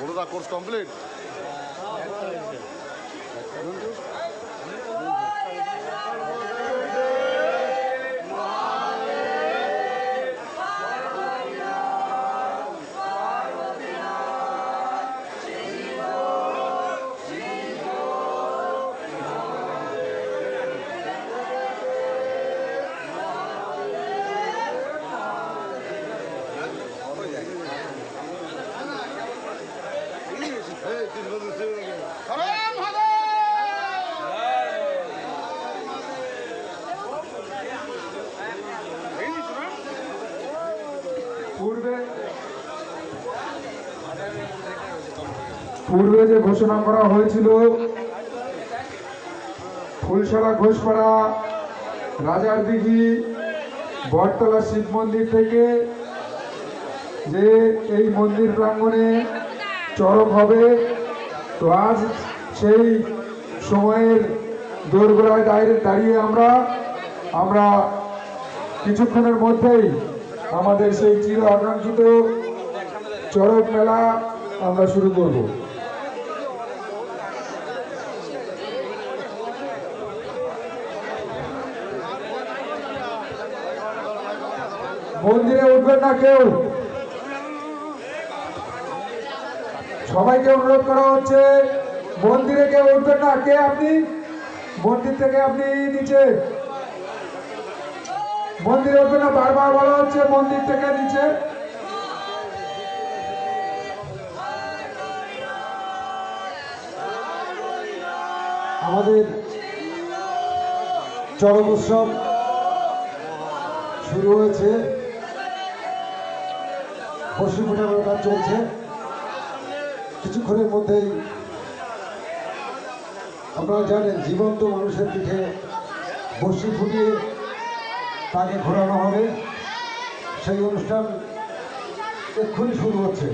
गुरु का course complete পূর্বে যে ঘোষণা করা হয়েছিল, ফুলশালা, ঘোষপাড়া, রাজার দিঘি, বটতলা, শিব মন্দির থেকে যে এই মন্দির প্রাঙ্গণে চরক হবে, তো আজ সেই সময়ের দোরগোড়ায় দাঁড়িয়ে দাঁড়িয়ে আমরা আমরা কিছুক্ষণের মধ্যেই আমাদের সেই চির আকাঙ্ক্ষিত চড়ক মেলা আমরা শুরু করব। মন্দিরে উঠবেন না কেউ। সবাইকে অনুরোধ করা হচ্ছে, মন্দিরে কেউ উঠবেন না। কে আপনি? মন্দির থেকে আপনি নিচে। মন্দিরে উঠবে না, বারবার বলা হচ্ছে মন্দির থেকে নিচে। আমাদের চরক উৎসব শুরু হয়েছে। বসি ফোটানোর কাজ চলছে। কিছুক্ষণের মধ্যেই আপনারা জানেন, জীবন্ত মানুষের পিঠে বসি ফুটিয়ে তাকে ঘোরানো হবে। সেই অনুষ্ঠান এক্ষুনি শুরু হচ্ছে।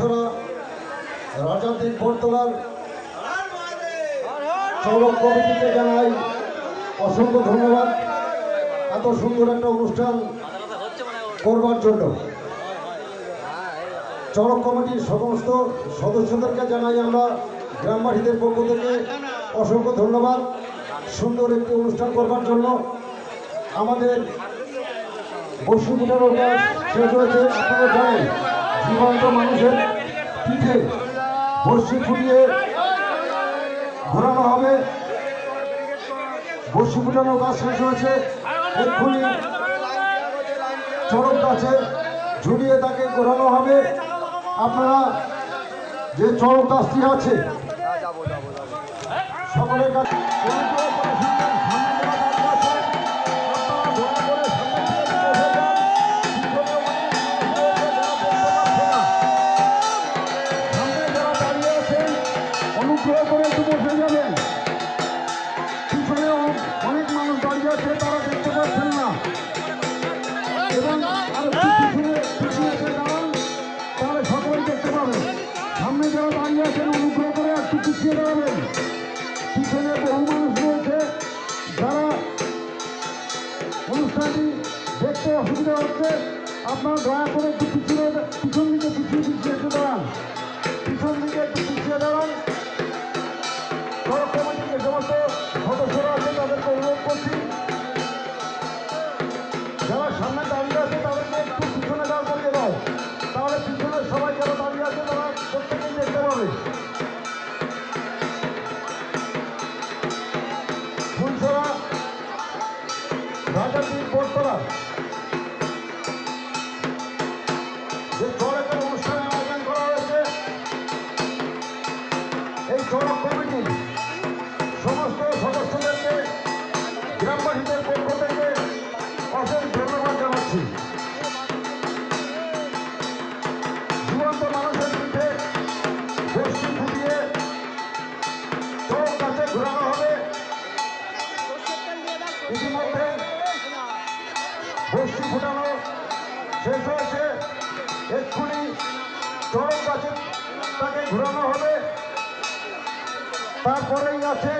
ফুলছড়া রাজাদের বর্তমান চৌরক কমিটিকে জানাই অসংখ্য ধন্যবাদ। এত সুন্দর একটা অনুষ্ঠান করবার জন্য। চড়ক কমিটির সমস্ত সদস্যদেরকে জানাই আমরা, গ্রামবাসীদের পক্ষ থেকে অসংখ্য ধন্যবাদ। সুন্দর একটি অনুষ্ঠান করবার জন্য আমাদের কাজ শেষ হয়েছে। আপনারা জানেন জীবন্ত মানুষের পিঠে বর্ষি ফুটিয়ে ঘোরানো হবে। বর্ষি ফুটানোর কাজ শেষ হয়েছে। এক্ষুনি চরক গাছে ঝুলিয়ে তাকে ঘোরানো হবে। আপনারা যে চরক গাছটি আছে, সকলের কাছে আপনারা দয়া করে একটু পিছনে পিছন দিকে পিছিয়ে পিছিয়ে এসে দাঁড়ান। পিছন দিকে একটু পিছিয়ে দাঁড়ান। সমস্ত সদস্যরা ইতিমধ্যে বস্তি ফুটানো শেষ হয়েছে এক্ষুনি চরম গাছে তাকে ঘুরানো হবে তারপরেই আছে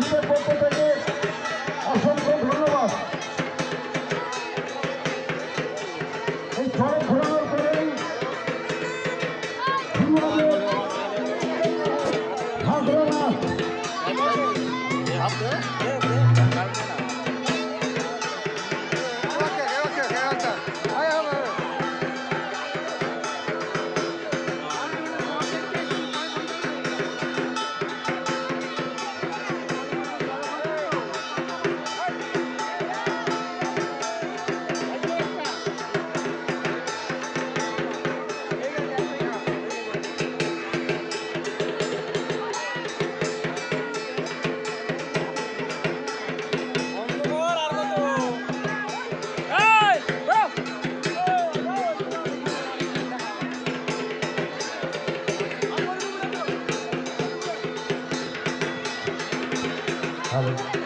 টিমের পক্ষ থেকে অসংখ্য ধন্যবাদ। এই সড়ক ঘোরানোর পরেই Hallelujah.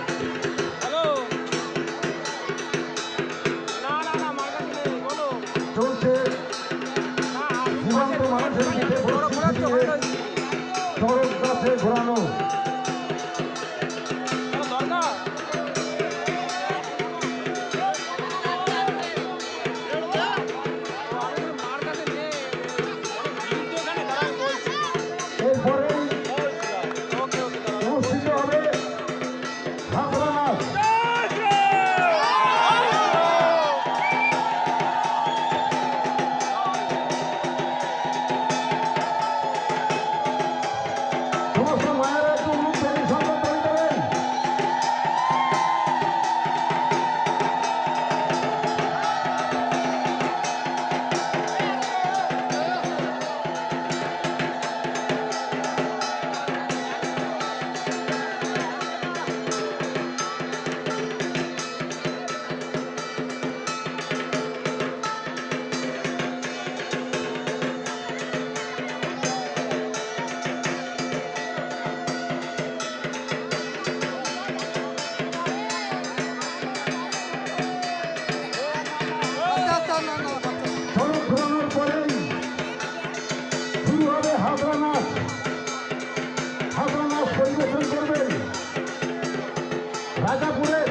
রাজাপুরের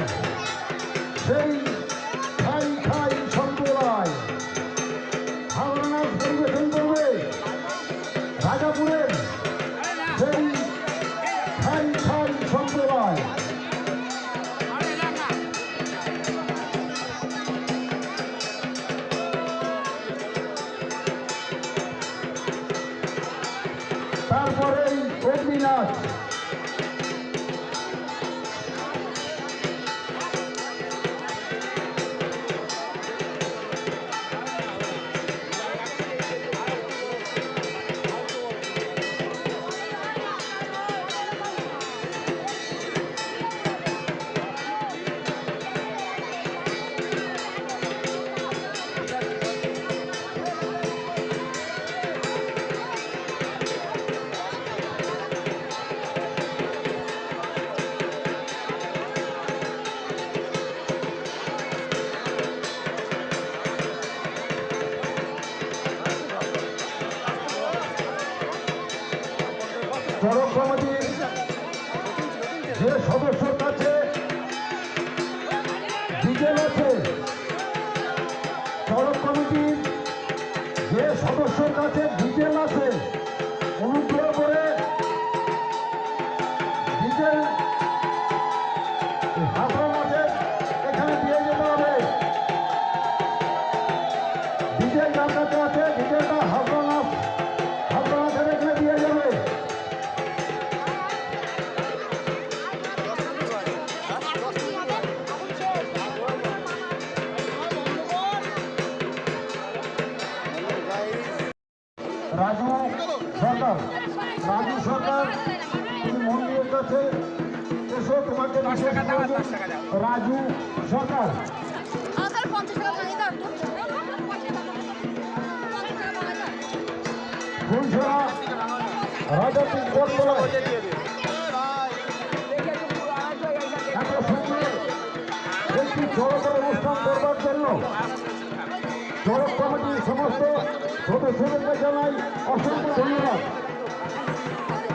সেই খাই খাই সম্প্রদায়। ভাবনার পরিবেশন করবে রাজাপুরের সেই খাই খাই সম্প্রদায়। তারপরেই অগ্নিনাথ সড়ক সমিতির যে সদস্যর কাছে ডিজেল আছে সড়ক কমিটির যে সদস্যর কাছে সরকার মন্দিরের কাছে এসো তোমাকে রাজু সরকার। ফুলছড়া রাজাপুর কোটতলা এত সুন্দর একটি সড়কের অনুষ্ঠান করবার জন্য সড়ক কমিটির সমস্ত সদস্যদেরকে জানাই অসংখ্য ধন্যবাদ। あれ?